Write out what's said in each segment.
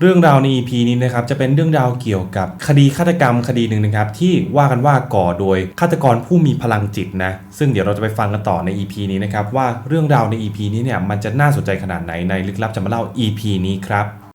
เรื่องราวใน EP นี้นะครับจะเป็นเรื่องราวเกี่ยวกับคดีฆาตกรรมคดีหนึ่งนะครับที่ว่ากันว่าก่อโดยฆาตกรผู้มีพลังจิตนะซึ่งเดี๋ยวเราจะไปฟังกันต่อใน EP นี้นะครับว่าเรื่องราวใน EP นี้เนี่ยมันจะน่าสนใจขนาดไหนในลึกลับจะมาเล่า EP นี้ครับ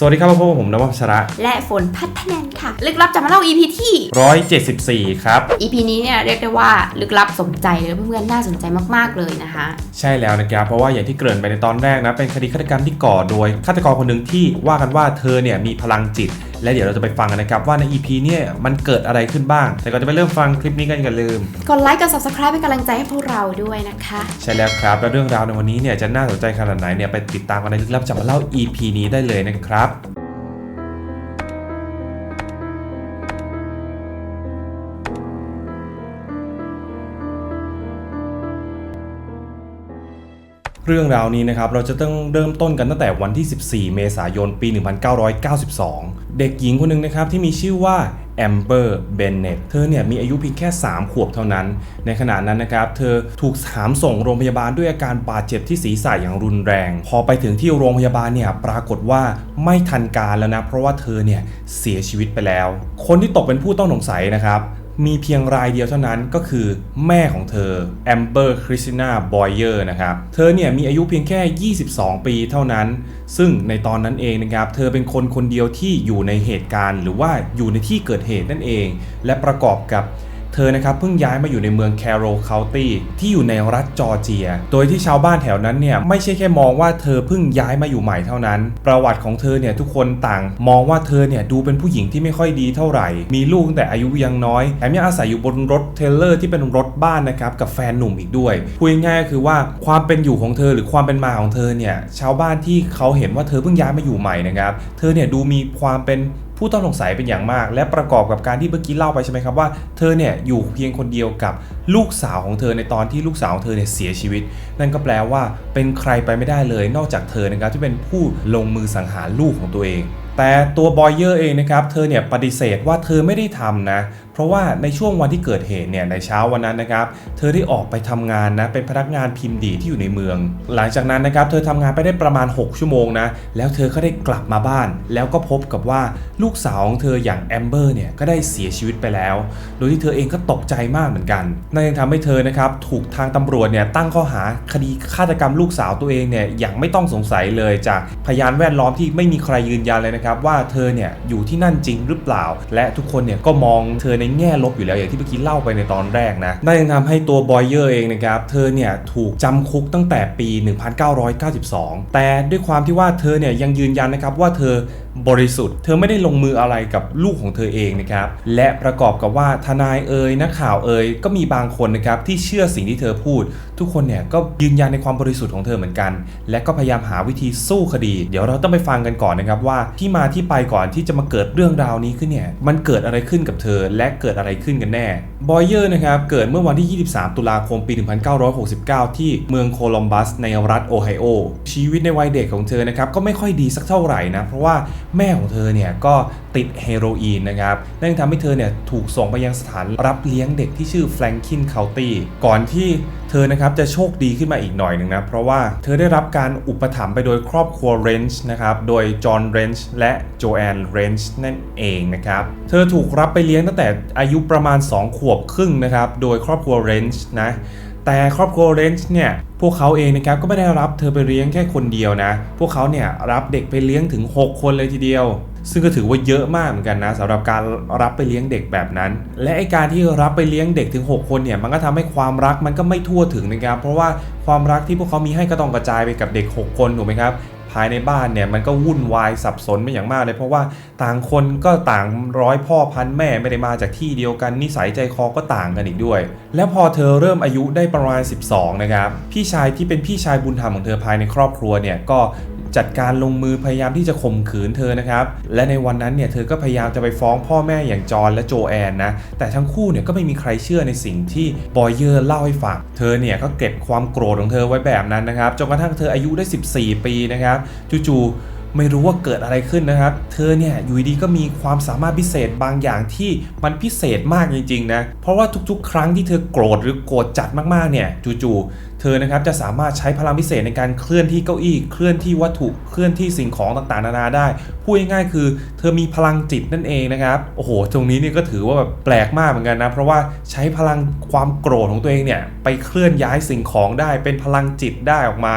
สวัสดีครับพบกับผมนวัชระ และฝนพัฒนันค่ะ ลึกลับจะมาเล่า EP ที่ 174 ครับ EP นี้เนี่ยเรียกได้ว่าลึกลับสมใจเลยเพื่อนๆน่าสนใจมากๆเลยนะคะ ใช่แล้วนะครับ เพราะว่าอย่างที่เกริ่นไปในตอนแรกนะ เป็นคดีฆาตกรรมที่ก่อโดยฆาตกรคนหนึ่งที่ว่ากันว่าเธอเนี่ยมีพลังจิต และเดี๋ยวเราจะไปฟังกันนะครับว่าใน EP เนี่ยมันเกิดอะไรขึ้นบ้าง แต่ก่อนจะไปเริ่มฟังคลิปนี้กันอย่าลืม กดไลค์กด subscribe เป็นกำลังใจให้พวกเราด้วยนะคะ ใช่แล้วครับแล้วเรื่องราวในวันนี้เนี่ยจะน่าสนใจขนาดไหนเนี่ยไปติดตามกันในลึกลับจะมาเล่า EP นี้ได้เลยนะครับ เรื่องราวนี้นะครับเราจะต้องเริ่มต้นกันตั้งแต่วันที่ 14 เมษายน ปี 1992 เด็กหญิงคนหนึ่งนะครับที่มีชื่อว่าแอมเบอร์เบนเนตเธอเนี่ยมีอายุเพียงแค่ 3 ขวบเท่านั้น ในขณะนั้นนะครับ เธอถูกหามส่งโรงพยาบาลด้วยอาการบาดเจ็บที่ศีรษะอย่างรุนแรง พอไปถึงที่โรงพยาบาลเนี่ยปรากฏว่าไม่ทันการแล้วนะ เพราะว่าเธอเนี่ยเสียชีวิตไปแล้ว คนที่ตกเป็นผู้ต้องสงสัยนะครับ มีเพียงรายเดียวเท่านั้นก็คือแม่ของเธอแอมเบอร์คริสติน่าบอยเออร์นะครับ เธอเนี่ยมีอายุเพียงแค่ 22 ปีเท่านั้น ซึ่งในตอนนั้นเองนะครับ เธอเป็นคนคนเดียวที่อยู่ในเหตุการณ์ หรือว่าอยู่ในที่เกิดเหตุนั่นเอง และประกอบกับ เธอนะครับเพิ่งย้ายมาอยู่ในเมืองแคโรลเคานตี้ที่อยู่ในรัฐจอร์เจีย โดยที่ชาวบ้านแถวนั้นเนี่ยไม่ใช่แค่มองว่าเธอเพิ่งย้ายมาอยู่ใหม่เท่านั้น ประวัติของเธอเนี่ยทุกคนต่าง มองว่าเธอเนี่ยดูเป็นผู้หญิงที่ไม่ค่อยดีเท่าไหร่ มีลูกตั้งแต่อายุยังน้อยแถมยังอาศัยอยู่บนรถเทเลอร์ที่เป็นรถบ้านนะครับกับแฟนหนุ่มอีกด้วยพูดง่ายๆก็คือว่าความเป็นอยู่ของเธอหรือความเป็นมาของเธอเนี่ยชาวบ้านที่เขาเห็นว่าเธอเพิ่งย้ายมาอยู่ใหม่นะครับเธอเนี่ยดูมีความเป็น ผู้ต้องสงสัยเป็นอย่างมาก และประกอบกับการที่เมื่อกี้เล่าไปใช่ไหมครับว่าเธอเนี่ยอยู่เพียงคนเดียวกับลูกสาวของเธอในตอนที่ลูกสาวของเธอเนี่ยเสียชีวิต นั่นก็แปลว่าเป็นใครไปไม่ได้เลย นอกจากเธอนะครับที่เป็นผู้ลงมือสังหารลูกของตัวเอง แต่ตัวบอยเยอร์เองนะครับเธอเนี่ยปฏิเสธว่าเธอไม่ได้ทำนะเพราะว่าในช่วงวันที่เกิดเหตุเนี่ยในเช้าวันนั้นนะครับเธอได้ออกไปทำงานนะเป็นพนักงานพิมพ์ดีที่อยู่ในเมือง หลังจากนั้นนะครับเธอทำงานไปได้ประมาณ 6 ชั่วโมงนะแล้วเธอก็ได้กลับมาบ้าน แล้วก็พบกับว่าลูกสาวของเธออย่างแอมเบอร์เนี่ยก็ได้เสียชีวิตไปแล้ว โดยที่เธอเองก็ตกใจมากเหมือนกันนั่นยังทำให้เธอนะครับถูกทางตำรวจเนี่ยตั้งข้อหาคดีฆาตกรรมลูกสาวตัวเองเนี่ยอย่างไม่ต้องสงสัยเลยจากพยานแวดล้อมที่ไม่มีใครยืนยันเลยนะครับว่าเธอเนี่ยอยู่ที่นั่นจริงหรือเปล่า และทุกคนเนี่ยก็มองเธอในแง่ลบอยู่แล้วอย่างที่เมื่อกี้เล่าไปในตอนแรกนะนั่นยังทำให้ตัวบอยเยอร์เองนะครับเธอเนี่ยถูกจำคุกตั้งแต่ปี 1992 แต่ด้วยความที่ว่าเธอเนี่ยยังยืนยันนะครับว่าเธอบริสุทธิ์เธอไม่ได้ลงมืออะไรกับลูกของเธอเองนะครับและประกอบกับว่าทนายเอ่ยนักข่าวเอ่ยก็มีบางคนนะครับที่เชื่อสิ่งที่เธอพูด ทุกคนเนี่ยก็ยืนยันในความบริสุทธิ์ของเธอเหมือนกัน และก็พยายามหาวิธีสู้คดี เดี๋ยวเราต้องไปฟังกันก่อนนะครับว่าที่มาที่ไปก่อนที่จะมาเกิดเรื่องราวนี้ขึ้นเนี่ยมันเกิดอะไรขึ้นกับเธอและเกิดอะไรขึ้นกันแน่บอยเยอร์นะครับเกิดเมื่อวันที่ 23 ตุลาคมปี 1969 ที่เมืองโคลัมบัสในรัฐโอไฮโอชีวิตในวัยเด็กของเธอนะครับก็ไม่ค่อยดีสักเท่าไหร่นะเพราะว่าแม่ของเธอเนี่ยก็ติดเฮโรอีนนะครับ นั่นทำให้เธอเนี่ยถูกส่งไปยังสถานรับเลี้ยงเด็กที่ชื่อแฟรงคินเคานตี้ก่อนที่เธอนะครับจะโชคดีขึ้นมาอีกหน่อยหนึ่งนะ เพราะว่าเธอได้รับการอุปถัมภ์ไปโดยครอบครัวเรนจ์นะครับ โดยจอห์นเรนจ์และโจแอนเรนจ์นั่นเองนะครับ เธอถูกรับไปเลี้ยงตั้งแต่อายุประมาณ 2 ขวบครึ่งนะครับ โดยครอบครัวเรนจ์นะแต่ครอบครัวเรนจ์เนี่ยพวกเขาเองนะครับก็ไม่ได้รับเธอไปเลี้ยงแค่คนเดียวนะ พวกเขาเนี่ยรับเด็กไปเลี้ยงถึง 6 คนเลยทีเดียว ซึ่งก็ถือว่าเยอะมากเหมือนกันนะสำหรับการรับไปเลี้ยงเด็กแบบนั้น และไอการที่รับไปเลี้ยงเด็กถึง 6 คนเนี่ยมันก็ทำให้ความรักมันก็ไม่ทั่วถึงนะครับเพราะว่าความรักที่พวกเขามีให้ก็ต้องกระจายไปกับเด็ก 6 คนถูกไหมครับายในบ้านเนี่ยมันก็วุ่นวายสับสนไม่อย่างมากเลย เพราะว่าต่างคนก็ต่างร้อยพ่อพันแม่ไม่ได้มาจากที่เดียวกันนิสัยใจคอก็ต่างกันอีกด้วย แล้วพอเธอเริ่มอายุได้ประมาณ 12 นะครับพี่ชายที่เป็นพี่ชายบุญธรรมของเธอภายในครอบครัวเนี่ยก็จัดการลงมือพยายามที่จะข่มขืนเธอนะครับ และในวันนั้นเนี่ยเธอก็พยายามจะไปฟ้องพ่อแม่อย่างจอห์นและโจแอนนะ แต่ทั้งคู่เนี่ยก็ไม่มีใครเชื่อในสิ่งที่บอยเยอร์เล่าให้ฟัง เธอเนี่ยก็เก็บความโกรธของเธอไว้แบบนั้นนะครับ จนกระทั่งเธออายุได้ 14 ปีนะครับจู่ๆไม่รู้ว่าเกิดอะไรขึ้นนะครับ เธอเนี่ยอยู่ดีๆก็มีความสามารถพิเศษบางอย่างที่มันพิเศษมากจริงๆนะ เพราะว่าทุกๆ ครั้งที่เธอโกรธหรือโกรธจัดมากๆเนี่ยจู่ๆ เธอนะครับจะสามารถใช้พลังพิเศษในการเคลื่อนที่เก้าอี้ เคลื่อนที่วัตถุเคลื่อนที่สิ่งของต่างๆ นานาได้ พูดง่ายๆคือ เธอมีพลังจิตนั่นเองนะครับโอ้โห ตรงนี้นี่ก็ถือว่าแบบแปลกมากเหมือนกันนะเพราะว่าใช้พลังความโกรธของตัวเองเนี่ยไปเคลื่อนย้ายสิ่งของได้ เป็นพลังจิตได้ออกมา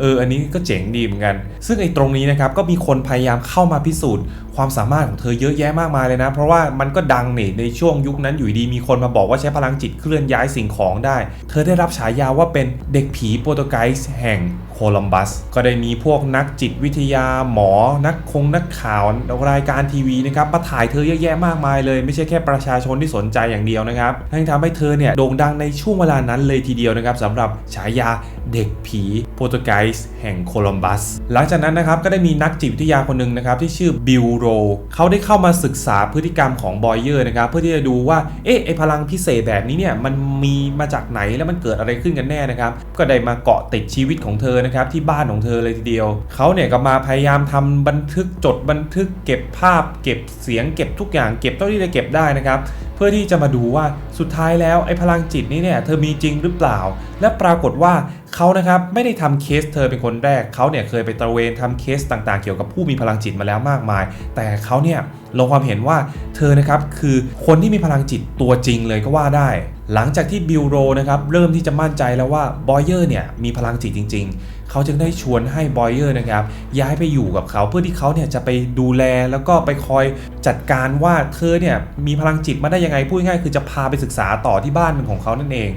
เอออันนี้ก็เจ๋งดีเหมือนกัน ซึ่งไอ้ตรงนี้นะครับก็มีคนพยายามเข้ามาพิสูจน์ ความสามารถของเธอเยอะแยะมากมายเลยนะ เพราะว่ามันก็ดังนี่ในช่วงยุคนั้นอยู่ดีมีคนมาบอกว่าใช้พลังจิตเคลื่อนย้ายสิ่งของได้ เธอได้รับฉายาว่าเป็นเด็กผีโปรตุไกส์แห่งโคลัมบัส ก็ได้มีพวกนักจิตวิทยาหมอ นักคงนักข่าว รายการทีวีนะครับมาถ่ายเธอเยอะแยะมากมายเลย ไม่ใช่แค่ประชาชนที่สนใจอย่างเดียวนะครับนั่นทำให้เธอเนี่ยโด่งดังในช่วงเวลานั้นเลยทีเดียวนะครับสำหรับฉายา เด็กผีโปรตุไกส์แห่งโคลัมบัส หลังจากนั้นนะครับก็ได้มีนักจิตวิทยาคนหนึ่งนะครับที่ชื่อบิลโรเขาได้เข้ามาศึกษาพฤติกรรมของบอยเยอร์นะครับเพื่อที่จะดูว่าเอ๊ะไอพลังพิเศษแบบนี้เนี่ยมันมีมาจากไหนแล้วมันเกิดอะไรขึ้นกันแน่นะครับก็ได้มาเกาะติดชีวิตของเธอนะครับที่บ้านของเธอเลยทีเดียวเขาเนี่ยก็มาพยายามทำบันทึกจดบันทึก เก็บภาพ เก็บเสียง เก็บทุกอย่างเก็บเท่าที่จะเก็บได้นะครับเพื่อที่จะมาดูว่าสุดท้ายแล้วไอ้พลังจิตนี้เนี่ยเธอมีจริงหรือเปล่า และปรากฏว่า เขานะครับไม่ได้ทำเคสเธอเป็นคนแรกเขาเนี่ยเคยไปตระเวนทำเคสต่างๆ เกี่ยวกับผู้มีพลังจิตมาแล้วมากมาย แต่เขาเนี่ยลงความเห็นว่าเธอนะครับคือคนที่มีพลังจิตตัวจริงเลยก็ว่าได้ หลังจากที่บิลโรนะครับเริ่มที่จะมั่นใจแล้วว่าบอยเยอร์เนี่ยมีพลังจิตจริง ๆ เขาจึงได้ชวนให้บอยเออร์นะครับย้ายไปอยู่กับเขาเพื่อที่เขาเนี่ยจะไปดูแลแล้วก็ไปคอยจัดการว่าเธอเนี่ยมีพลังจิตมาได้ยังไงพูดง่ายๆคือจะพาไปศึกษาต่อที่บ้านเป็นของเขานั่นเอง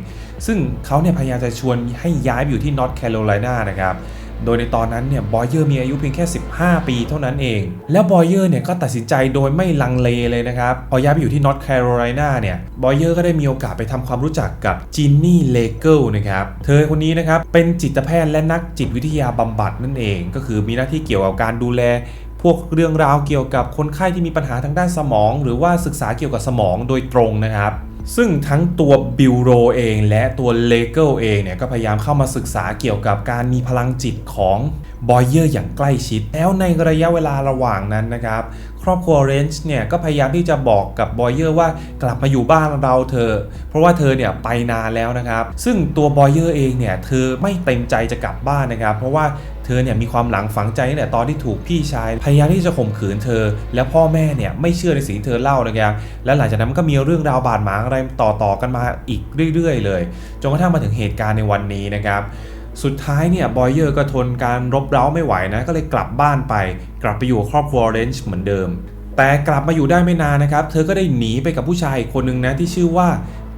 ซึ่งเขาเนี่ยพยายามจะชวนให้ย้ายไปอยู่ที่นอร์ทแคโรไลนานะครับโดยในตอนนั้นเนี่ยบอยเยอร์มีอายุเพียงแค่ 15 ปีเท่านั้นเอง แล้วบอยเยอร์เนี่ยก็ตัดสินใจโดยไม่ลังเลเลยนะครับ พอย้ายไปอยู่ที่นอร์ทแคโรไลนาเนี่ยบอยเยอร์ก็ได้มีโอกาสไปทำความรู้จักกับจินนี่เลเกิลนะครับ เธอคนนี้นะครับ เป็นจิตแพทย์และนักจิตวิทยาบำบัดนั่นเอง ก็คือมีหน้าที่เกี่ยวกับการดูแลพวกเรื่องราวเกี่ยวกับคนไข้ที่มีปัญหาทางด้านสมอง หรือว่าศึกษาเกี่ยวกับสมองโดยตรงนะครับซึ่งทั้งตัวบิลโรเองและตัวเลเกิลเองเนี่ยก็พยายามเข้ามาศึกษาเกี่ยวกับการมีพลังจิตของบอยเยอร์อย่างใกล้ชิด แล้วในระยะเวลาระหว่างนั้นนะครับ รอบครัวเรนจ์เนี่ยก็พยายามที่จะบอกกับบอยเยอร์ว่ากลับมาอยู่บ้านเราเธอ เพราะว่าเธอเนี่ยไปนานแล้วนะครับ ซึ่งตัวบอยเยอร์เองเนี่ยเธอไม่เต็มใจจะกลับบ้านนะครับ เพราะว่าเธอเนี่ยมีความหลังฝังใจตั้งแต่ตอนที่ถูกพี่ชาย พยายามที่จะข่มขืนเธอ แล้วพ่อแม่เนี่ยไม่เชื่อในสิ่งเธอเล่านะครับและหลังจากนั้นมันก็มีเรื่องราวบาดหมางอะไรต่อๆกันมาอีกเรื่อย ๆ เลยจนกระทั่งมาถึงเหตุการณ์ในวันนี้นะครับ สุดท้ายเนี่ยบอยเยอร์ก็ทนการรบเร้าไม่ไหวนะ ก็เลยกลับบ้านไป กลับไปอยู่ครอบครัวเรนจ์เหมือนเดิม แต่กลับมาอยู่ได้ไม่นานนะครับ เธอก็ได้หนีไปกับผู้ชายคนหนึ่งนะที่ชื่อว่า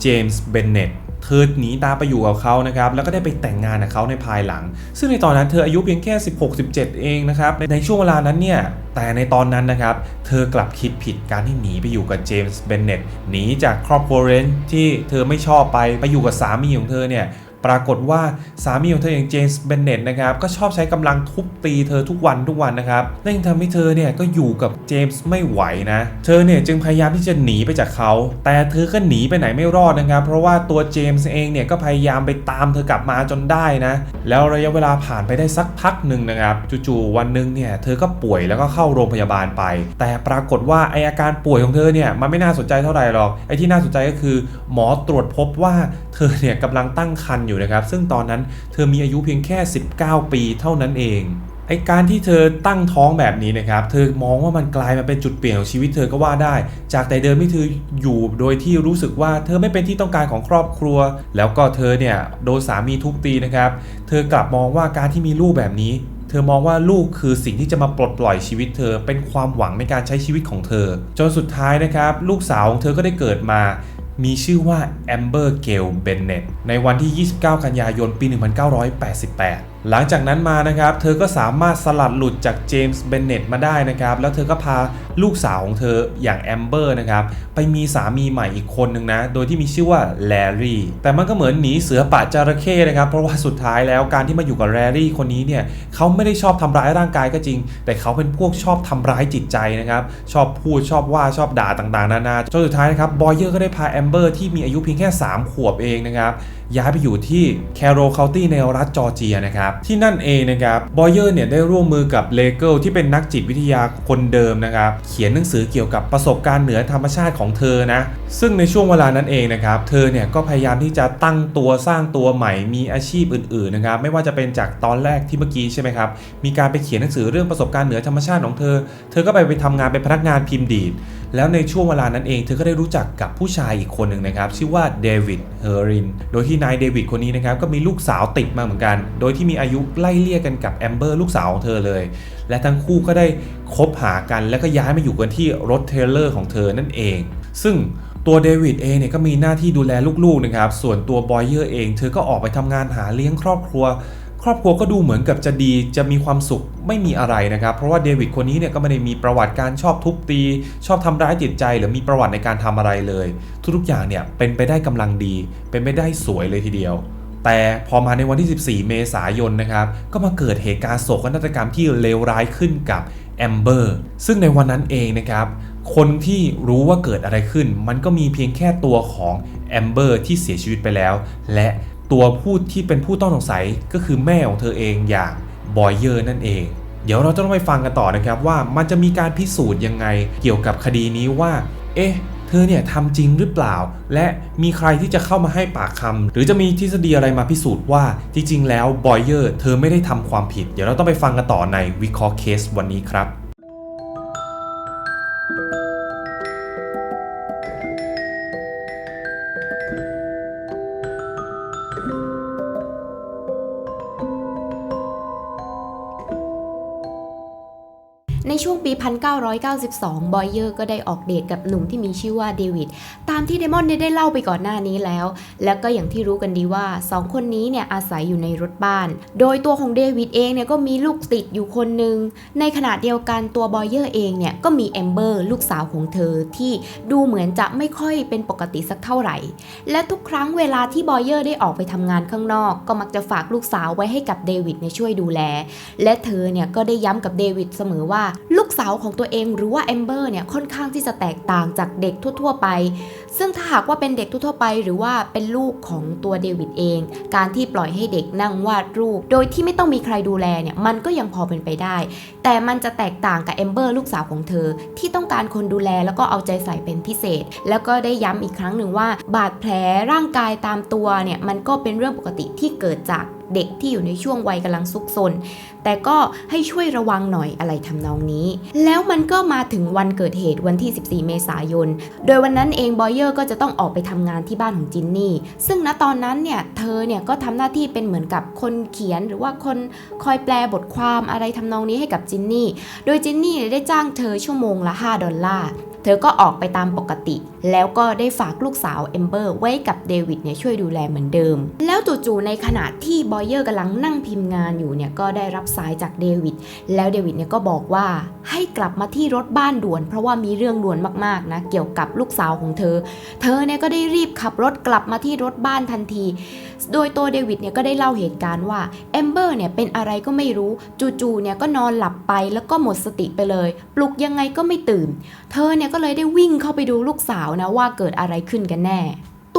เจมส์เบนเน็ตเธอหนีตามไปอยู่กับเขานะครับ แล้วก็ได้ไปแต่งงานกับเขาในภายหลัง ซึ่งในตอนนั้นเธออายุเพียงแค่ 16-17 เองนะครับ ในช่วงเวลานั้นเนี่ย แต่ในตอนนั้นนะครับ เธอกลับคิดผิดการที่หนีไปอยู่กับเจมส์เบนเน็ตหนีจากครอบครัวเรนจ์ที่เธอไม่ชอบไป ไปอยู่กับสามีของเธอเนี่ย ปรากฏว่าสามีของเธออย่างเจมส์เบนเน็ตนะครับก็ชอบใช้กำลังทุบตีเธอทุกวันทุกวันนะครับนั่นจึงทำให้เธอเนี่ยก็อยู่กับเจมส์ไม่ไหวนะ เธอเนี่ยจึงพยายามที่จะหนีไปจากเขา แต่เธอก็หนีไปไหนไม่รอดนะครับ เพราะว่าตัวเจมส์เองเนี่ยก็พยายามไปตามเธอกลับมาจนได้นะ แล้วระยะเวลาผ่านไปได้สักพักหนึ่งนะครับจู่ๆวันหนึ่งเนี่ยเธอก็ป่วยแล้วก็เข้าโรงพยาบาลไป แต่ปรากฏว่าไออาการป่วยของเธอเนี่ยมันไม่น่าสนใจเท่าไหร่หรอกไอที่น่าสนใจก็คือ หมอตรวจพบว่าเธอเนี่ยกำลังตั้งครรภ์อยู่นะครับ ซึ่งตอนนั้นเธอมีอายุเพียงแค่ 19 ปีเท่านั้นเองไอการที่เธอตั้งท้องแบบนี้นะครับ เธอมองว่ามันกลายมาเป็นจุดเปลี่ยนของชีวิตเธอก็ว่าได้ จากแต่เดิมที่เธออยู่โดยที่รู้สึกว่าเธอไม่เป็นที่ต้องการของครอบครัว แล้วก็เธอเนี่ยโดนสามีทุบตีนะครับ เธอกลับมองว่าการที่มีลูกแบบนี้ เธอมองว่าลูกคือสิ่งที่จะมาปลดปล่อยชีวิตเธอ เป็นความหวังในการใช้ชีวิตของเธอ จนสุดท้ายนะครับ ลูกสาวของเธอก็ได้เกิดมา มีชื่อว่าแอมเบอร์เกลเบนเน็ตในวันที่ 29 กันยายน ปี 1988หลังจากนั้นมานะครับ เธอก็สามารถสลัดหลุดจากเจมส์เบนเน็ตมาได้นะครับ แล้วเธอก็พาลูกสาวของเธออย่างแอมเบอร์นะครับ ไปมีสามีใหม่อีกคนหนึ่งนะ โดยที่มีชื่อว่าแลรี่ แต่มันก็เหมือนหนีเสือป่าจระเข้นะครับ เพราะว่าสุดท้ายแล้วการที่มาอยู่กับแลรี่คนนี้เนี่ยเขาไม่ได้ชอบทำร้ายร่างกายก็จริง แต่เขาเป็นพวกชอบทำร้ายจิตใจนะครับ ชอบพูดชอบว่าชอบด่าต่างๆ นานาจนสุดท้ายนะครับบอยเยอร์ก็ได้พาแอมเบอร์ที่มีอายุเพียงแค่ 3 ขวบเองนะครับ ย้ายไปอยู่ที่แคโรเคาตี้ในรัฐจอร์เจียนะครับ ที่นั่นเองนะครับบอยเยอร์เนี่ยได้ร่วมมือกับเลเกิลที่เป็นนักจิตวิทยาคนเดิมนะครับ เขียนหนังสือเกี่ยวกับประสบการณ์เหนือธรรมชาติของเธอนะ ซึ่งในช่วงเวลานั้นเองนะครับ เธอเนี่ยก็พยายามที่จะตั้งตัวสร้างตัวใหม่มีอาชีพอื่นๆนะครับ ไม่ว่าจะเป็นจากตอนแรกที่เมื่อกี้ใช่ไหมครับ มีการไปเขียนหนังสือเรื่องประสบการณ์เหนือธรรมชาติของเธอ เธอก็ไปไปทำงานเป็นพนักงานพิมพ์ดีด แล้วในช่วงเวลานั้นเองเธอก็ได้รู้จักกับผู้ชายอีกคนหนึ่งนะครับ ชื่อว่าเดวิดเฮอรินโดยที่นายเดวิดคนนี้นะครับก็มีลูกสาวติดมาเหมือนกัน โดยที่มีอายุไล่เลี่ยกันกับแอมเบอร์ลูกสาวของเธอเลย และทั้งคู่ก็ได้คบหากันแล้วก็ย้ายมาอยู่กันที่รถเทรลเลอร์ของเธอนั่นเอง ซึ่งตัวเดวิดเองเนี่ยก็มีหน้าที่ดูแลลูกๆนะครับ ส่วนตัวบอยเยอร์เอง เธอก็ออกไปทำงานหาเลี้ยงครอบครัว ครอบครัวก็ดูเหมือนกับจะดีจะมีความสุขไม่มีอะไรนะครับ เพราะว่าเดวิดคนนี้เนี่ยก็ไม่ได้มีประวัติการชอบทุบตี ชอบทำร้ายจิตใจ หรือมีประวัติในการทำอะไรเลย ทุกๆอย่างเนี่ยเป็นไปได้กำลังดี เป็นไปได้สวยเลยทีเดียว แต่พอมาในวันที่ 14 เมษายนนะครับ ก็มาเกิดเหตุการณ์โศกนาฏกรรมที่เลวร้ายขึ้นกับแอมเบอร์ซึ่งในวันนั้นเองนะครับคนที่รู้ว่าเกิดอะไรขึ้น มันก็มีเพียงแค่ตัวของแอมเบอร์ที่เสียชีวิตไปแล้ว และ ตัวผู้ที่เป็นผู้ต้องสงสัยก็คือแม่ของเธอเองอย่างบอยเยอร์นั่นเอง เดี๋ยวเราจะต้องไปฟังกันต่อนะครับว่ามันจะมีการพิสูจน์ยังไงเกี่ยวกับคดีนี้ว่า เอ๊ะเธอเนี่ยทำจริงหรือเปล่า และมีใครที่จะเข้ามาให้ปากคำหรือจะมีทฤษฎีอะไรมาพิสูจน์ว่าจริงๆแล้วบอยเยอร์เธอไม่ได้ทำความผิด เดี๋ยวเราต้องไปฟังกันต่อในวิเคราะห์เคสวันนี้ครับ 1992 บอยเยอร์ก็ได้ออกเดทกับหนุ่มที่มีชื่อว่าเดวิด ตามที่เดมอนได้เล่าไปก่อนหน้านี้แล้ว แล้วก็อย่างที่รู้กันดีว่า 2 คนนี้เนี่ยอาศัยอยู่ในรถบ้าน โดยตัวของเดวิดเองเนี่ยก็มีลูกติดอยู่คนหนึ่ง ในขณะเดียวกันตัวบอยเยอร์เองเนี่ยก็มีแอมเบอร์ลูกสาวของเธอที่ดูเหมือนจะไม่ค่อยเป็นปกติสักเท่าไหร่ และทุกครั้งเวลาที่บอยเยอร์ได้ออกไปทำงานข้างนอก ก็มักจะฝากลูกสาวไว้ให้กับเดวิดเนี่ยช่วยดูแล และเธอเนี่ยก็ได้ย้ำกับเดวิดเสมอว่าลูกสาวของตัวเองหรือว่าแอมเบอร์เนี่ยค่อนข้างที่จะแตกต่างจากเด็กทั่ว ๆ ไป ซึ่งถ้าหากว่าเป็นเด็กทั่วๆไป หรือว่าเป็นลูกของตัวเดวิดเอง การที่ปล่อยให้เด็กนั่งวาดรูป โดยที่ไม่ต้องมีใครดูแลเนี่ยมันก็ยังพอเป็นไปได้ แต่มันจะแตกต่างกับแอมเบอร์ลูกสาวของเธอ ที่ต้องการคนดูแลแล้วก็เอาใจใส่เป็นพิเศษ แล้วก็ได้ย้ำอีกครั้งหนึ่งว่า บาดแผลร่างกายตามตัวเนี่ยมันก็เป็นเรื่องปกติที่เกิดจาก เด็กที่อยู่ในช่วงวัยกำลังซุกซน แต่ก็ให้ช่วยระวังหน่อยอะไรทำนองนี้ แล้วมันก็มาถึงวันเกิดเหตุวันที่ 14 เมษายน โดยวันนั้นเองบอยเยอร์ก็จะต้องออกไปทำงานที่บ้านของจินนี่ ซึ่งณตอนนั้นเนี่ยเธอเนี่ยก็ทำหน้าที่เป็นเหมือนกับคนเขียนหรือว่าคนคอยแปลบทความอะไรทำนองนี้ให้กับจินนี่ โดยจินนี่ได้จ้างเธอชั่วโมงละ 5 ดอลลาร์ เธอก็ออกไปตามปกติ แล้วก็ได้ฝากลูกสาวเอมเบอร์ไว้กับเดวิดเนี่ยช่วยดูแลเหมือนเดิม แล้วจู่ๆในขณะที่บอยเยอร์กำลังนั่งพิมพ์งานอยู่เนี่ยก็ได้รับสายจากเดวิดแล้วเดวิดเนี่ยก็บอกว่าให้กลับมาที่รถบ้านด่วน เพราะว่ามีเรื่องด่วนมากๆนะเกี่ยวกับลูกสาวของเธอ เธอเนี่ยก็ได้รีบขับรถกลับมาที่รถบ้านทันที โดยตัวเดวิดเนี่ยก็ได้เล่าเหตุการณ์ว่าเอมเบอร์เนี่ยเป็นอะไรก็ไม่รู้จู่ๆเนี่ยก็นอนหลับไปแล้วก็หมดสติไปเลย ปลุกยังไงก็ไม่ตื่น เธอเนี่ยก็เลยได้วิ่งเข้าไปดูลูกสาวนะว่าเกิดอะไรขึ้นกันแน่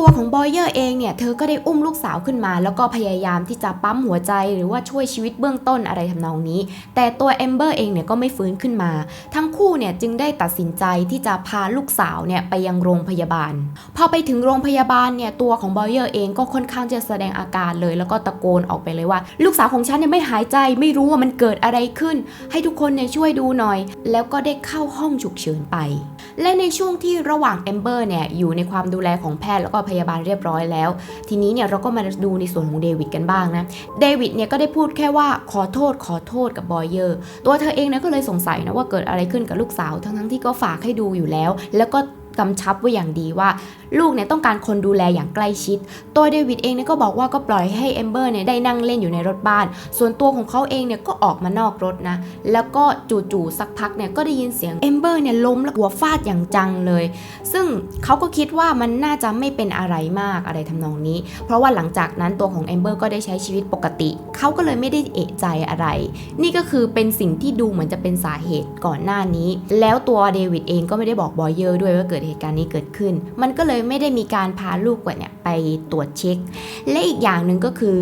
ตัวของบอยเยอร์เองเนี่ยเธอก็ได้อุ้มลูกสาวขึ้นมา แล้วก็พยายามที่จะปั๊มหัวใจหรือว่าช่วยชีวิตเบื้องต้นอะไรทำนองนี้ แต่ตัวเอมเบอร์เองเนี่ยก็ไม่ฟื้นขึ้นมา ทั้งคู่เนี่ยจึงได้ตัดสินใจที่จะพาลูกสาวเนี่ยไปยังโรงพยาบาล พอไปถึงโรงพยาบาลเนี่ยตัวของบอยเยอร์เองก็ค่อนข้างจะแสดงอาการเลย แล้วก็ตะโกนออกไปเลยว่า ลูกสาวของฉันเนี่ยไม่หายใจไม่รู้ว่ามันเกิดอะไรขึ้น ให้ทุกคนเนี่ยช่วยดูหน่อย แล้วก็ได้เข้าห้องฉุกเฉินไป และในช่วงที่ระหว่างแอมเบอร์เนี่ยอยู่ในความดูแลของแพทย์แล้วก็พยาบาลเรียบร้อยแล้ว ทีนี้เนี่ยเราก็มาดูในส่วนของเดวิดกันบ้างนะเดวิดเนี่ยก็ได้พูดแค่ว่าขอโทษขอโทษกับบอยเยอร์ตัวเธอเองเนี่ยก็เลยสงสัยนะว่าเกิดอะไรขึ้นกับลูกสาวทั้งๆที่ก็ฝากให้ดูอยู่แล้ว แล้วก็ กำชับไว้อย่างดีว่า ลูกเนี่ยต้องการคนดูแลอย่างใกล้ชิด ตัวเดวิดเองเนี่ยก็บอกว่าก็ปล่อยให้เอมเบอร์เนี่ยได้นั่งเล่นอยู่ในรถบ้าน ส่วนตัวของเขาเองเนี่ยก็ออกมานอกรถนะ แล้วก็จู่ๆสักพักเนี่ยก็ได้ยินเสียงเอมเบอร์เนี่ยล้มแล้วหัวฟาดอย่างจังเลย ซึ่งเขาก็คิดว่ามันน่าจะไม่เป็นอะไรมากอะไรทำนองนี้ เพราะว่าหลังจากนั้นตัวของเอมเบอร์ก็ได้ใช้ชีวิตปกติ เขาก็เลยไม่ได้เอะใจอะไร นี่ก็คือเป็นสิ่งที่ดูเหมือนจะเป็นสาเหตุก่อนหน้านี้ แล้วตัวเดวิดเองก็ไม่ได้บอกบอยเยอร์ด้วยว่าเกิดเหตุการณ์นี้เกิดขึ้น มันก็เลยไม่ได้มีการพาลูกกว่าเนี่ยไปตรวจเช็ค และอีกอย่างหนึ่งก็คือ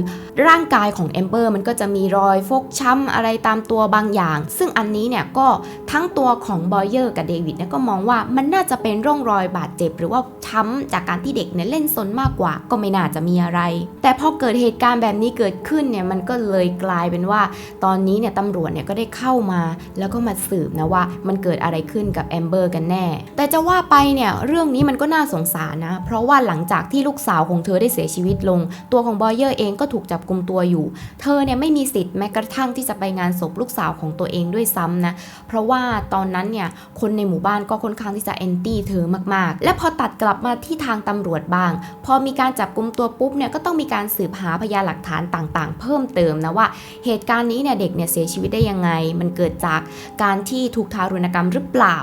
ร่างกายของเอมเบอร์มันก็จะมีรอยฟกช้ำอะไรตามตัวบางอย่าง ซึ่งอันนี้เนี่ยก็ทั้งตัวของบอยเยอร์กับเดวิดเนี่ยก็มองว่ามันน่าจะเป็นร่องรอยบาดเจ็บ หรือว่าช้ำจากการที่เด็กเนี่ยเล่นซนมากกว่า ก็ไม่น่าจะมีอะไร แต่พอเกิดเหตุการณ์แบบนี้เกิดขึ้นเนี่ยมันก็เลยกลายเป็นว่า ตอนนี้เนี่ยตำรวจเนี่ยก็ได้เข้ามา แล้วก็มาสืบนะว่ามันเกิดอะไรขึ้นกับแอมเบอร์กันแน่ แต่จะว่าไปเนี่ยเรื่องนี้มันก็น่าสงสารนะ เพราะว่าหลังจากที่ลูกสาวของเธอได้เสียชีวิตลง ตัวของบอยเยอร์เองก็ถูกจับกลุมตัวอยู่ เธอเนี่ยไม่มีสิทธิ์แม้กระทั่งที่จะไปงานศพลูกสาวของตัวเองด้วยซ้ำนะ เพราะว่าตอนนั้นเนี่ยคนในหมู่บ้านก็ค่อนข้างที่จะแอนตี้เธอมากๆ และพอตัดกลับมาที่ทางตำรวจบ้าง พอมีการจับกลุมตัวปุ๊บเนี่ยก็ต้องมีการสืบหาพยานหลักฐานต่างๆ เพิ่มเติมนะว่าเหตุการณ์นี้เนี่ยเด็กเนี่ยเสียชีวิตได้ยังไง มันเกิดจากการที่ถูกทารุณกรรมหรือเปล่า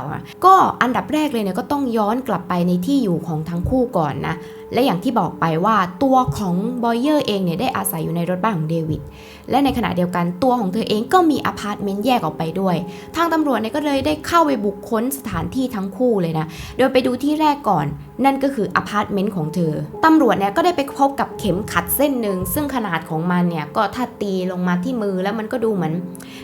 ก็อันดับแรกเลยเนี่ยก็ต้องย้อนกลับไปในที่อยู่ของทั้งคู่ก่อนนะและอย่างที่บอกไปว่าตัวของบอยเยอร์เองเนี่ยได้อาศัยอยู่ในรถบ้านของเดวิด และในขณะเดียวกันตัวของเธอเองก็มีอพาร์ตเมนต์แยกออกไปด้วย ทางตำรวจเนี่ยก็เลยได้เข้าไปบุคคลสถานที่ทั้งคู่เลยนะ โดยไปดูที่แรกก่อน นั่นก็คืออพาร์ตเมนต์ของเธอ ตำรวจเนี่ยก็ได้ไปพบกับเข็มขัดเส้นหนึ่งซึ่งขนาดของมันเนี่ยก็ถ้าตีลงมาที่มือแล้วมันก็ดูเหมือน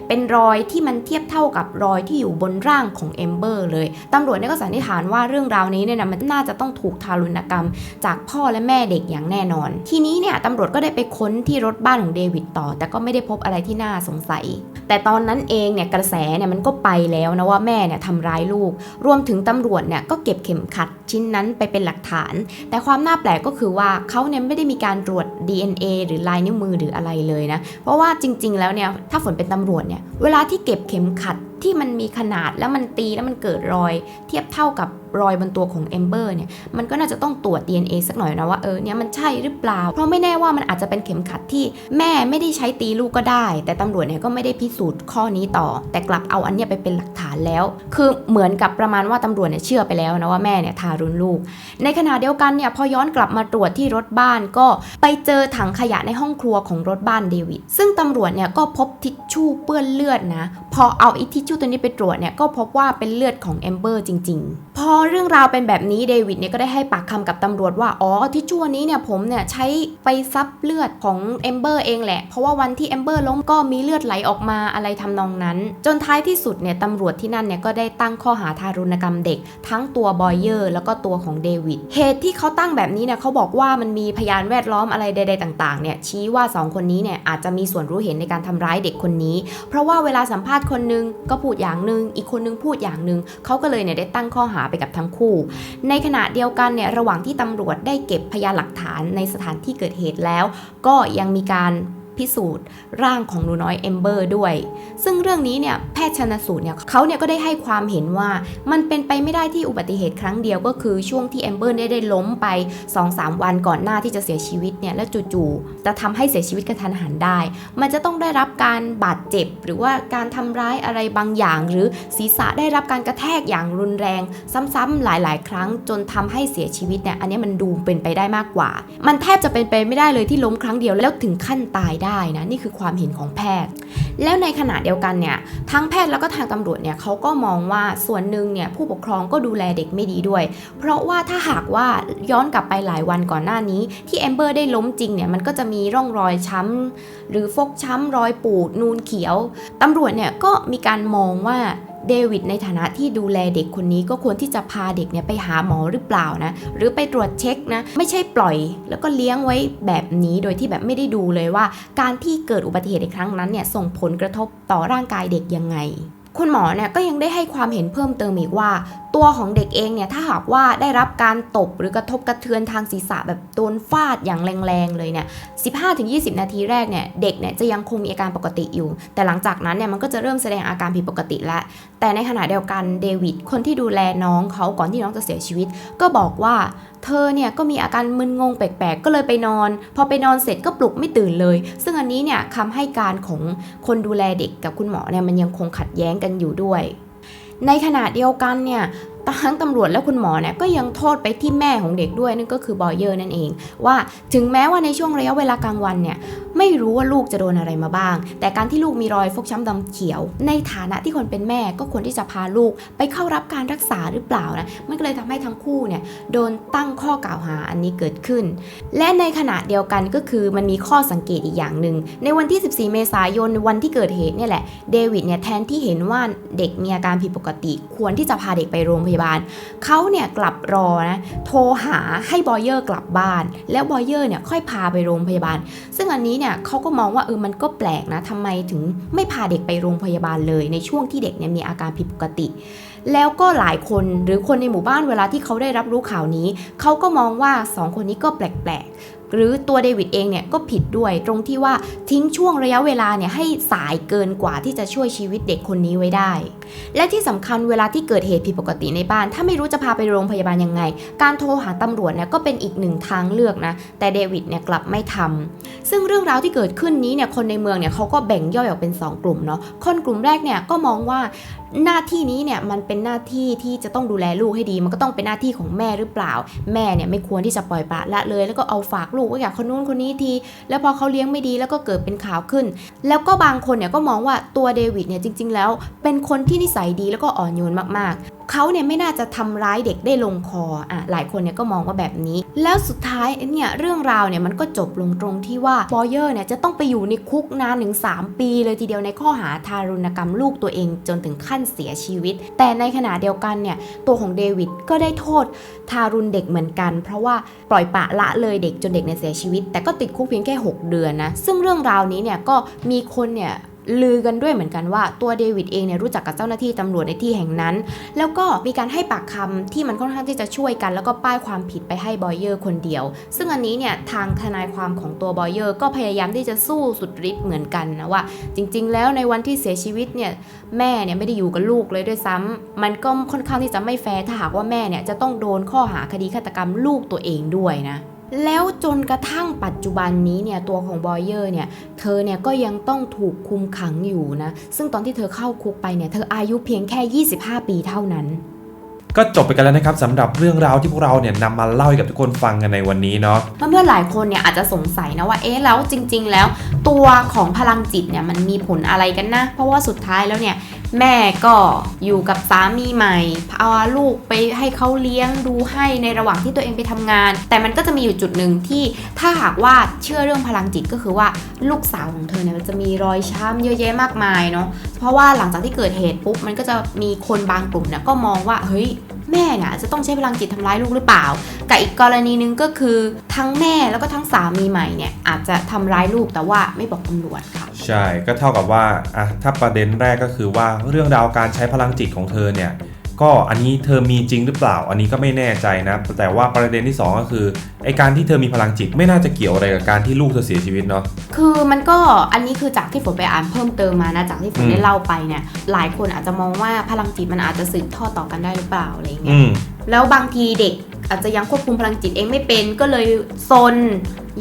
เป็นรอยที่มันเทียบเท่ากับรอยที่อยู่บนร่างของเอมเบอร์เลย ตำรวจเนี่ยก็สันนิษฐานว่าเรื่องราวนี้เนี่ยนะมันน่าจะต้องถูกทารุณกรรมจากพ่อและแม่เด็กอย่างแน่นอน ทีนี้เนี่ยตำรวจก็ได้ไปค้นที่รถบ้านของเดวิดต่อ แต่ก็ไม่ได้พบอะไรที่น่าสงสัย แต่ตอนนั้นเองเนี่ยกระแสเนี่ยมันก็ไปแล้วนะว่าแม่เนี่ยทำร้ายลูก รวมถึงตำรวจเนี่ยก็เก็บเข็มขัดชิ้นนั้นไปเป็นหลักฐาน แต่ความน่าแปลกก็คือว่าเขาเนี่ยไม่ได้มีการตรวจ DNA หรือลายนิ้วมือหรืออะไรเลยนะ เพราะว่าจริง ๆ แล้วเนี่ยถ้าฝนเป็นตำรวจเนี่ยเวลาที่เก็บเข็มขัด ที่มันมีขนาดแล้วมันตีแล้วมันเกิดรอย เทียบเท่ากับรอยบนตัวของเอมเบอร์เนี่ยมันก็น่าจะต้องตรวจ DNA สักหน่อยนะว่าเออเนี่ยมันใช่หรือเปล่า เพราะไม่แน่ว่ามันอาจจะเป็นเข็มขัดที่แม่ไม่ได้ใช้ตีลูกก็ได้ แต่ตำรวจเนี่ยก็ไม่ได้พิสูจน์ข้อนี้ต่อ แต่กลับเอาอันเนี้ยไปเป็นหลักฐานแล้ว คือเหมือนกับประมาณว่าตำรวจเนี่ยเชื่อไปแล้วนะว่าแม่เนี่ยทารุณลูก ในขณะเดียวกันเนี่ยพอย้อนกลับมาตรวจที่รถบ้านก็ไปเจอถังขยะในห้องครัวของรถบ้านเดวิดซึ่งตำรวจเนี่ยก็พบทิชชู่เปื้อนเลือดนะพอเอาไอ้ทิชชู่ตัวนี้ไปตรวจเนี่ยก็พบว่าเป็นเลือดของแอมเบอร์จริง ๆ พอเรื่องราวเป็นแบบนี้เดวิดเนี่ยก็ได้ให้ปากคำกับตำรวจว่าอ๋อทิชชู่นี้เนี่ยผมเนี่ยใช้ไปซับเลือดของแอมเบอร์เองแหละ เพราะว่าวันที่แอมเบอร์ล้มก็มีเลือดไหลออกมาอะไรทำนองนั้น จนท้ายที่สุดเนี่ยตำรวจที่นั่นเนี่ยก็ได้ตั้งข้อหาทารุณกรรมเด็ก ทั้งตัวบอยเยอร์แล้วก็ตัวของเดวิดเหตุที่เขาตั้งแบบนี้เนี่ยเขาบอกว่ามันมีพยานแวดล้อมอะไรใด ๆ ต่างๆเนี่ยชี้ว่าสองคนนี้เนี่ยอาจจะมีส่วนรู้เห็นในการทำร้ายเด็กคนนี้ เพราะว่าเวลาสัมภาษณ์คนนึงก็พูดอย่างหนึ่งอีกคนนึงพูดอย่างหนึ่งเขาก็เลยเนี่ยได้ตั้งข้อหาไปกับทั้งคู่ ในขณะเดียวกันเนี่ยระหว่างที่ตำรวจได้เก็บพยานหลักฐานในสถานที่เกิดเหตุแล้ว ก็ยังมีการ พิสูจน์ ร่างของหนูน้อยเอมเบอร์ด้วย ซึ่งเรื่องนี้เนี่ยแพทย์ชนสูตรเนี่ยเขาเนี่ยก็ได้ให้ความเห็นว่ามันเป็นไปไม่ได้ที่อุบัติเหตุครั้งเดียวก็คือช่วงที่เอมเบอร์ได้ได้ล้มไป 2-3 วันก่อนหน้าที่จะเสียชีวิตเนี่ยแล้วจู่ๆจะทำให้เสียชีวิตกระทันหันได้ มันจะต้องได้รับการบาดเจ็บ หรือว่าการทำร้ายอะไรบางอย่าง หรือศีรษะได้รับการกระแทกอย่างรุนแรง ซ้ำๆหลาย ๆ ครั้งจนทำให้เสียชีวิตเนี่ยอันนี้มันดูเป็นไปได้มากกว่า มันแทบจะเป็นไปไม่ได้เลยที่ล้มครั้งเดียวแล้วถึงขั้นตายได้นะนี่คือความเห็นของแพทย์ แล้วในขณะเดียวกันเนี่ยทั้งแพทย์แล้วก็ทางตำรวจเนี่ยเขาก็มองว่าส่วนหนึ่งเนี่ยผู้ปกครองก็ดูแลเด็กไม่ดีด้วย เพราะว่าถ้าหากว่าย้อนกลับไปหลายวันก่อนหน้านี้ที่แอมเบอร์ได้ล้มจริงเนี่ยมันก็จะมีร่องรอยช้ำหรือฟกช้ำรอยปูดนูนเขียวตำรวจเนี่ยก็มีการมองว่า เดวิดในฐานะที่ดูแลเด็กคนนี้ก็ควรที่จะพาเด็กเนี่ยไปหาหมอหรือเปล่านะ หรือไปตรวจเช็คนะ ไม่ใช่ปล่อย แล้วก็เลี้ยงไว้แบบนี้โดยที่แบบไม่ได้ดูเลยว่า การที่เกิดอุบัติเหตุในครั้งนั้นเนี่ยส่งผลกระทบต่อร่างกายเด็กยังไง คุณหมอเนี่ยก็ยังได้ให้ความเห็นเพิ่มเติมอีกว่า ตัวของเด็กเองเนี่ยถ้าหากว่าได้รับการตบหรือกระทบกระเทือนทางศีรษะแบบโดนฟาดอย่างแรงๆเลยเนี่ย 15-20 นาทีแรกเนี่ยเด็กเนี่ยจะยังคงมีอาการปกติอยู่ แต่หลังจากนั้นเนี่ยมันก็จะเริ่มแสดงอาการผิดปกติแล้ว แต่ในขณะเดียวกันเดวิดคนที่ดูแลน้องเขาก่อนที่น้องจะเสียชีวิต ก็บอกว่า เธอเนี่ยก็มีอาการมึนงงแปลกๆ ก็เลยไปนอน พอไปนอนเสร็จก็ปลุกไม่ตื่นเลย ซึ่งอันนี้เนี่ยคำให้การของคนดูแลเด็กกับคุณหมอเนี่ยมันยังคงขัดแย้งกันอยู่ด้วยในขณะเดียวกันเนี่ย ทั้งตำรวจและคุณหมอเนี่ยก็ยังโทษไปที่แม่ของเด็กด้วยนั่นก็คือบอยเยอร์นั่นเอง ว่าถึงแม้ว่าในช่วงระยะเวลากลางวันเนี่ยไม่รู้ว่าลูกจะโดนอะไรมาบ้าง แต่การที่ลูกมีรอยฟกช้ำดำเขียว ในฐานะที่คนเป็นแม่ก็ควรที่จะพาลูกไปเข้ารับการรักษาหรือเปล่านะมันก็เลยทำให้ทั้งคู่เนี่ยโดนตั้งข้อกล่าวหาอันนี้เกิดขึ้น และในขณะเดียวกันก็คือมันมีข้อสังเกตอีกอย่างหนึ่งในวันที่ 14 เมษายนวันที่เกิดเหตุเนี่ยแหละเดวิดเนี่ยแทนที่เห็นว่าเด็กมีอาการผิดปกติ ควรที่จะพาเด็กไปโรงพยาบาลเขาเนี่ยกลับรอนะโทรหาให้บอยเยอร์กลับบ้าน แล้วบอยเยอร์เนี่ยค่อยพาไปโรงพยาบาล ซึ่งอันนี้เนี่ยเขาก็มองว่าเออมันก็แปลกนะทำไมถึงไม่พาเด็กไปโรงพยาบาลเลย ในช่วงที่เด็กเนี่ยมีอาการผิดปกติแล้วก็หลายคนหรือคนในหมู่บ้านเวลาที่เขาได้รับรู้ข่าวนี้ เขาก็มองว่าสองคนนี้ก็แปลกๆ หรือตัวเดวิดเองเนี่ยก็ผิดด้วยตรงที่ว่าทิ้งช่วงระยะเวลาเนี่ยให้สายเกินกว่าที่จะช่วยชีวิตเด็กคนนี้ไว้ได้ และที่สำคัญเวลาที่เกิดเหตุผิดปกติในบ้าน ถ้าไม่รู้จะพาไปโรงพยาบาลยังไง การโทรหาตำรวจเนี่ยก็เป็นอีกหนึ่งทางเลือกนะ แต่เดวิดเนี่ยกลับไม่ทำซึ่งเรื่องราวที่เกิดขึ้นนี้เนี่ยคนในเมืองเนี่ยเขาก็แบ่งย่อยออกเป็น 2 กลุ่มเนาะคนกลุ่มแรกเนี่ยก็มองว่า หน้าที่นี้เนี่ยมันเป็นหน้าที่ที่จะต้องดูแลลูกให้ดี มันก็ต้องเป็นหน้าที่ของแม่หรือเปล่า แม่เนี่ยไม่ควรที่จะปล่อยปละละเลย แล้วก็เอาฝากลูกไว้กับคนนู้นคนนี้ที แล้วพอเขาเลี้ยงไม่ดีแล้วก็เกิดเป็นข่าวขึ้น แล้วก็บางคนเนี่ยก็มองว่าตัวเดวิดเนี่ยจริง ๆ แล้ว เป็นคนที่นิสัยดีแล้วก็อ่อนโยนมากๆเขาเนี่ยไม่น่าจะทำร้ายเด็กได้ลงคออะหลายคนเนี่ยก็มองว่าแบบนี้ แล้วสุดท้ายเนี่ยเรื่องราวเนี่ยมันก็จบลงตรงที่ว่าบอยเยอร์เนี่ยจะต้องไปอยู่ในคุกนานถึง 3 ปีเลยทีเดียวในข้อหาทารุณกรรมลูกตัวเองจนถึงขั้นเสียชีวิต แต่ในขณะเดียวกันเนี่ยตัวของเดวิดก็ได้โทษทารุณเด็กเหมือนกัน เพราะว่าปล่อยปะละเลยเด็กจนเด็กเนี่ยเสียชีวิต แต่ก็ติดคุกเพียงแค่ 6 เดือนนะซึ่งเรื่องราวนี้เนี่ยก็มีคนเนี่ย ลือกันด้วยเหมือนกันว่าตัวเดวิดเองเนี่ยรู้จักกับเจ้าหน้าที่ตำรวจในที่แห่งนั้น แล้วก็มีการให้ปากคำที่มันค่อนข้างที่จะช่วยกัน แล้วก็ป้ายความผิดไปให้บอยเยอร์คนเดียว ซึ่งอันนี้เนี่ยทางทนายความของตัวบอยเยอร์ก็พยายามที่จะสู้สุดฤทธิ์เหมือนกันนะว่า จริง ๆ แล้วในวันที่เสียชีวิตเนี่ยแม่เนี่ยไม่ได้อยู่กับลูกเลยด้วยซ้ำมันก็ค่อนข้างที่จะไม่แฟร์ถ้าหากว่าแม่เนี่ยจะต้องโดนข้อหาคดีฆาตกรรมลูกตัวเองด้วยนะ แล้วจนกระทั่งปัจจุบันนี้เนี่ยตัวของบอยเยอร์เนี่ยเธอเนี่ยก็ยังต้องถูกคุมขังอยู่นะ ซึ่งตอนที่เธอเข้าคุกไปเนี่ยเธออายุเพียงแค่ 25 ปีเท่านั้นก็จบไปกันแล้วนะครับสำหรับเรื่องราวที่พวกเราเนี่ยนำมาเล่าให้กับทุกคนฟังกันในวันนี้เนาะเพื่อนๆหลายคนเนี่ยอาจจะสงสัยนะว่าเอ๊ะแล้วจริง ๆ แล้ว ตัวของพลังจิตเนี่ยมันมีผลอะไรกันนะ เพราะว่าสุดท้ายแล้วเนี่ย แม่ก็อยู่กับสามีใหม่เอาลูกไปให้เขาเลี้ยงดูให้ในระหว่างที่ตัวเองไปทำงาน แต่มันก็จะมีอยู่จุดหนึ่งที่ถ้าหากว่าเชื่อเรื่องพลังจิตก็คือว่าลูกสาวของเธอเนี่ยมันจะมีรอยช้ำเยอะแยะมากมายเนาะเพราะว่าหลังจากที่เกิดเหตุปุ๊บมันก็จะมีคนบางกลุ่มเนี่ยก็มองว่าเฮ้ย แม่เนี่ยจะต้องใช้พลังจิตทำร้ายลูกหรือเปล่า กับอีกกรณีหนึงก็คือทั้งแม่แล้วก็ทั้งสามีใหม่เนี่ยอาจจะทำร้ายลูกแต่ว่าไม่บอกตำรวจค่ะ ใช่ก็เท่ากับว่าอะถ้าประเด็นแรกก็คือว่าเรื่องราวการใช้พลังจิตของเธอเนี่ย ก็อันนี้เธอมีจริงหรือเปล่า อันนี้ก็ไม่แน่ใจนะ แต่ว่าประเด็นที่สองก็คือไอการที่เธอมีพลังจิตไม่น่าจะเกี่ยวอะไรกับการที่ลูกเธอเสียชีวิตเนาะ คือมันก็อันนี้คือจากที่ฝนไปอ่านเพิ่มเติมมานะจากที่ฝนอืม ได้เล่าไปเนี่ยหลายคนอาจจะมองว่าพลังจิตมันอาจจะสืบทอดต่อกันได้หรือเปล่าอะไรอย่างเงี้อืยมแล้วบางทีเด็กอาจจะยังควบคุมพลังจิตเองไม่เป็นก็เลยซน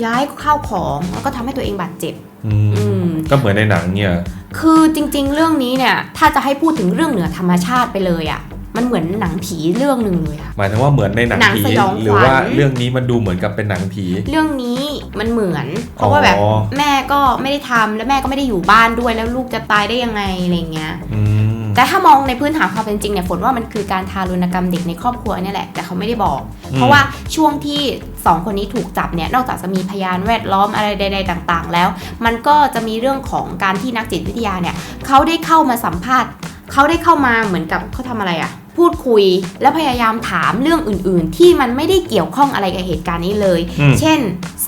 ย้ายข้าวของแล้วก็ทำให้ตัวเองบาดเจ็บ อือืม ม ก็เหมือนในหนังเนี่ย คือจริงๆ เรื่องนี้เนี่ย ถ้าจะให้พูดถึงเรื่องเหนือธรรมชาติไปเลยอะ่ะ มันเหมือนหนังผีเรื่องหนึ่งเลยอะหมายถึงว่าเหมือนในหนังหนังผีสยองขวัญหรือว่าเรื่องนี้มันดูเหมือนกับเป็นหนังผี เรื่องนี้มันเหมือน เพราะว่าแบบอ๋อแม่ก็ไม่ได้ทำแล้วแม่ก็ไม่ได้อยู่บ้านด้วยแล้วลูกจะตายได้ยังไงอะไรเงี้ยอืมแต่ถ้ามองในพื้นฐานความเป็นจริงเนี่ยฝนว่ามันคือการทารุณกรรมเด็กในครอบครัวเนี่ยแหละแต่เขาไม่ได้บอกอืมเพราะว่าช่วงที่สองคนนี้ถูกจับเนี่ยนอกจากจะมีพยานแวดล้อมอะไรใด ๆ ต่าง ๆ แล้ว มันก็จะมีเรื่องของการที่นักจิตวิทยาเนี่ยเขาได้เข้ามาสัมภาษณ์เขาได้เข้ามาเหมือนกับเขาทำอะไรอะ พูพูดคุย และพยายามถามเรื่องอื่น ๆ ที่มันไม่ได้เกี่ยวข้องอะไรกับเหตุการณ์นี้เลย อืม เช่น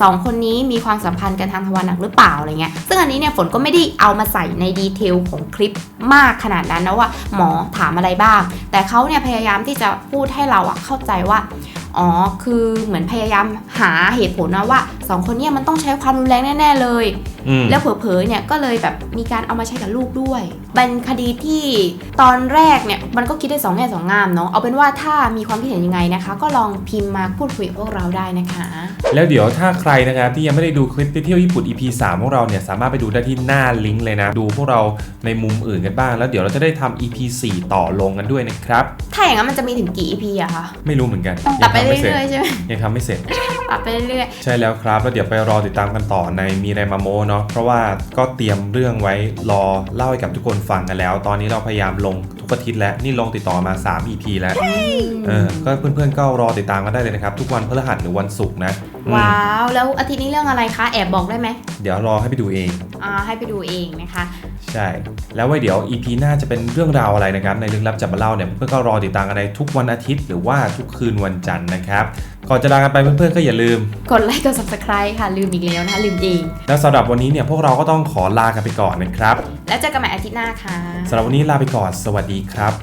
สองคนนี้มีความสัมพันธ์กันทางทวารหนักหรือเปล่าอะไรเงี้ยซึ่งอันนี้เนี่ยฝนก็ไม่ได้เอามาใส่ในดีเทลของคลิปมากขนาดนั้นนะว่าหมอถามอะไรบ้าง แต่เขาเนี่ยพยายามที่จะพูดให้เราอะเข้าใจว่า อ๋อ คือเหมือนพยายามหาเหตุผลนะว่าสองคนเนี้มันต้องใช้ความรุนแรงแน่ ๆ เลย อืม แล้วเผลอๆเนี่ยก็เลยแบบมีการเอามาใช้กับลูกด้วยเป็นคดีที่ตอนแรกเนี่ยมันก็คิดได้สองแง่สองงามเนาะเอาเป็นว่าถ้ามีความคิดเห็นยังไงนะคะ ก็ลองพิมพ์มาพูดคุยกับพวกเราได้นะคะ แล้วเดี๋ยวถ้าใครนะครับที่ยังไม่ได้ดูคลิปไปเที่ยวญี่ปุ่น EP 3พวกเราเนี่ยสามารถไปดูได้ที่หน้าลิงก์เลยนะ ดูพวกเราในมุมอื่นกันบ้าง แล้วเดี๋ยวเราจะได้ทำ EP 4 ต่อลงกันด้วยนะครับ ถ้าอย่างนั้นมันจะมีถึงกี่ EP อะคะไม่รู้เหมือนกันตัดไปงทำม่สจเรื่อยๆใช่ไหมยังทำไม่เสร็จ ตัดไปเรื่อยใช่แล้วครับ แล้วเดี๋ยวไปรอติดตามกันต่อในมีไรมาโมเนาะเพราะว่าก็เตรียมเรื่องไว้รอเล่าให้กับทุกคนฟังกันแล้ว ตอนนี้เราพยายามลงทุกอาทิตย์แล้วนี่ลงติดต่อมา 3 EP แล้วๆเออก็เพื่อนๆก็รอติดตามกันได้เลยนะครับ ทุกวันพฤหัสหรือวันศุกร์นะอืมว้าว แล้วอาทิตย์นี้เรื่องอะไรคะ แอบบอกได้ไหม เดี๋ยวรอให้ไปดูเอง อ่า ให้ไปดูเองนะคะ ใช่ แล้วไว้เดี๋ยว EP หน้าจะเป็นเรื่องราวอะไรนะครับ ในเรื่องลับจับมาเล่าเนี่ย เพื่อนๆก็รอติดตามกันในทุกวันอาทิตย์หรือว่าทุกคืนวันจันทร์นะครับ ก่อนจะลากันไปเพื่อนๆก็อย่าลืม กดไลค์กด subscribe ค่ะ ลืมอีกแล้วนะคะลืมเอง แล้วสำหรับวันนี้เนี่ยพวกเราก็ต้องขอลากันไปก่อนนะครับแล้วเจอกันใหม่อาทิตย์หน้าค่ะ สำหรับวันนี้ลาไปก่อนสวัสดีครับ